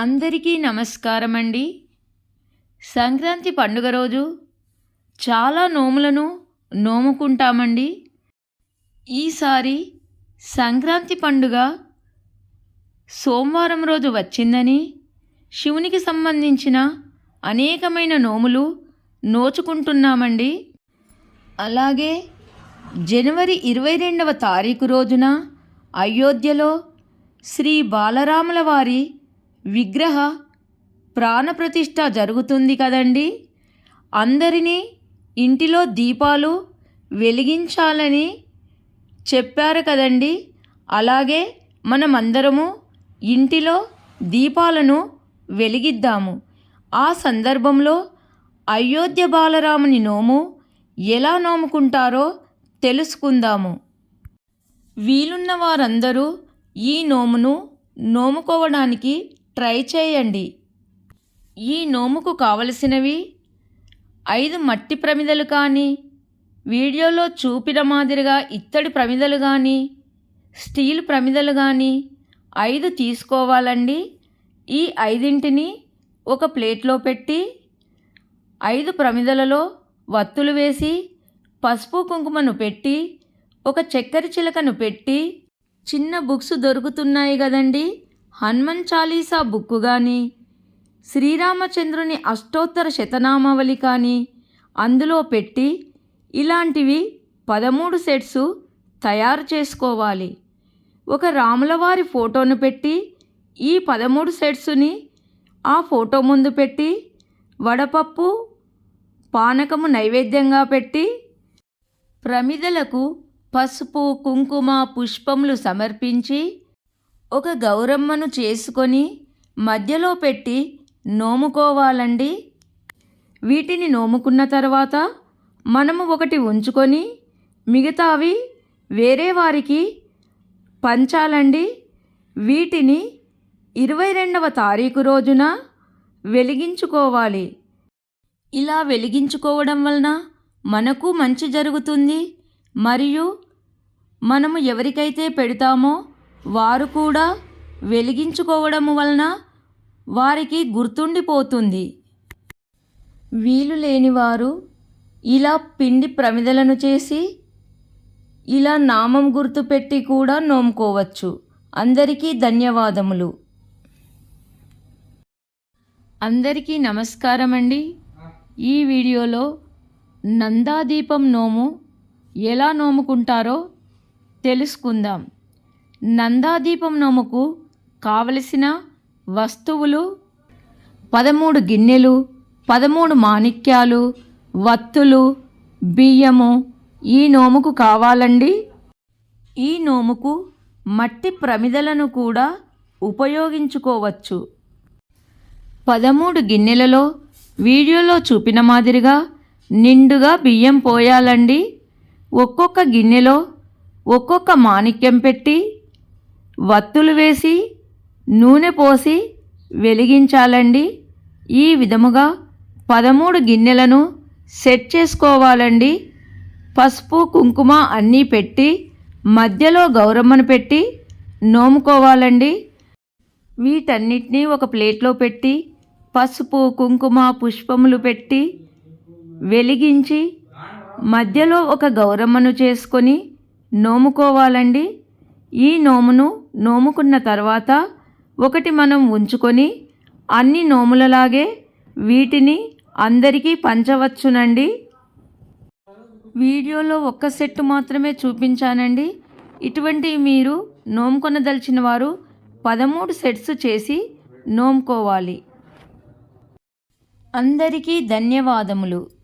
అందరికీ నమస్కారం అండి సంక్రాంతి పండుగ రోజు చాలా నోములను నోముకుంటామండి. ఈసారి సంక్రాంతి పండుగ సోమవారం రోజు వచ్చిందని శివునికి సంబంధించిన అనేకమైన నోములు నోచుకుంటున్నామండి. అలాగే జనవరి ఇరవై రెండవ తారీఖు రోజున అయోధ్యలో శ్రీ బాలరాముల వారి విగ్రహ ప్రాణప్రతిష్ఠ జరుగుతుంది కదండి. అందరినీ ఇంటిలో దీపాలు వెలిగించాలని చెప్పారు కదండి. అలాగే మనమందరము ఇంటిలో దీపాలను వెలిగిద్దాము. ఆ సందర్భంలో అయోధ్య బాలరాముని నోము ఎలా నోముకుంటారో తెలుసుకుందాము. వీలున్న వారందరూ ఈ నోమును నోముకోవడానికి ట్రై చేయండి. ఈ నోముకు కావలసినవి ఐదు మట్టి ప్రమిదలు కానీ వీడియోలో చూపిన మాదిరిగా ఇత్తడి ప్రమిదలు కానీ స్టీల్ ప్రమిదలు కానీ ఐదు తీసుకోవాలండి. ఈ ఐదింటిని ఒక ప్లేట్లో పెట్టి ఐదు ప్రమిదలలో వత్తులు వేసి పసుపు కుంకుమను పెట్టి ఒక చక్కెర చిలకను పెట్టి చిన్న బుక్స్ దొరుకుతున్నాయి కదండీ. హనుమన్ చాలీసా బుక్కు కానీ శ్రీరామచంద్రుని అష్టోత్తర శతనామావళి కానీ అందులో పెట్టి ఇలాంటివి పదమూడు సెట్స్ తయారు చేసుకోవాలి. ఒక రాములవారి ఫోటోను పెట్టి ఈ పదమూడు సెట్స్ని ఆ ఫోటో ముందు పెట్టి వడపప్పు పానకము నైవేద్యంగా పెట్టి ప్రమిదలకు పసుపు కుంకుమ పుష్పములు సమర్పించి ఒక గౌరమ్మను చేసుకొని మధ్యలో పెట్టి నోముకోవాలండి. వీటిని నోముకున్న తర్వాత మనము ఒకటి ఉంచుకొని మిగతావి వేరే వారికి పంచాలండి. వీటిని ఇరవై రెండవ తారీఖు రోజున వెలిగించుకోవాలి. ఇలా వెలిగించుకోవడం వలన మనకు మంచి జరుగుతుంది. మరియు మనము ఎవరికైతే పెడతామో వారు కూడా వెలిగించుకోవడం వలన వారికి గుర్తుండిపోతుంది. వీలు లేనివారు ఇలా పిండి ప్రమిదలను చేసి ఇలా నామం గుర్తుపెట్టి కూడా నోముకోవచ్చు. అందరికీ ధన్యవాదములు. అందరికీ నమస్కారం అండి ఈ వీడియోలో నందాదీపం నోము ఎలా నోముకుంటారో తెలుసుకుందాం. నందాదీపం నోముకు కావలసిన వస్తువులు పదమూడు గిన్నెలు పదమూడు మాణిక్యాలు వత్తులు బియ్యము ఈ నోముకు కావాలండి? ఈ నోముకు మట్టి ప్రమిదలను కూడా ఉపయోగించుకోవచ్చు. పదమూడు గిన్నెలలో వీడియోలో చూపిన మాదిరిగా నిండుగా బియ్యం పోయాలండి. ఒక్కొక్క గిన్నెలో ఒక్కొక్క మాణిక్యం పెట్టి వత్తులు వేసి నూనె పోసి వెలిగించాలండి. ఈ విధముగా పదమూడు గిన్నెలను సెట్ చేసుకోవాలండి. పసుపు కుంకుమ అన్నీ పెట్టి మధ్యలో గౌరమ్మను పెట్టి నోముకోవాలండి. వీటన్నిటినీ ఒక ప్లేట్లో పెట్టి పసుపు కుంకుమ పుష్పములు పెట్టి వెలిగించి మధ్యలో ఒక గౌరమ్మను చేసుకొని నోముకోవాలండి. ఈ నోమును నోముకున్న తర్వాత ఒకటి మనం ఉంచుకొని అన్ని నోములలాగే వీటిని అందరికీ పంచవచ్చునండి. వీడియోలో ఒక్క సెట్ మాత్రమే చూపించానండి. ఇటువంటి మీరు నోముకొనదలిచిన వారు పదమూడు సెట్స్ చేసి నోముకోవాలి. అందరికీ ధన్యవాదములు.